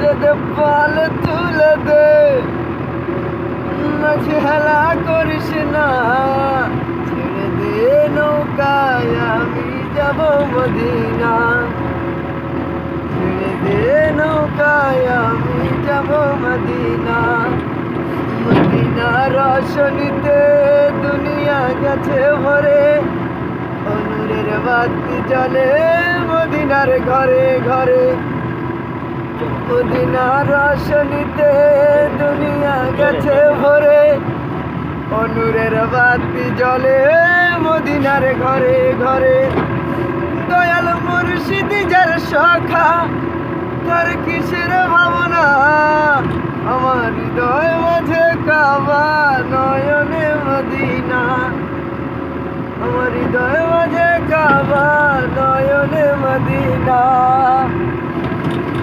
দে পাল তুলে দে। মাঝে হেলা করিস না। ছেড়ে দে নৌকায়, আমি যাব মদিনা। ছেড়ে দে নৌকায়, আমি যাব মদিনা। মদিনা রসনিতে দুনিয়া গেছে ভরে। অনুরের বাতি জলে মদিনার ঘরে ঘরে। মদিনার রসনিতে দুনিয়া গেছে ভরে। অনুরের বাতি জলে মদিনার ঘরে ঘরে। দয়াল মুর্শিদি যার সখা, তার কিসের ভাবনা? আমার হৃদয় মাঝে কাবা নয়নে মদিনা। আমার হৃদয় মাঝে কাবা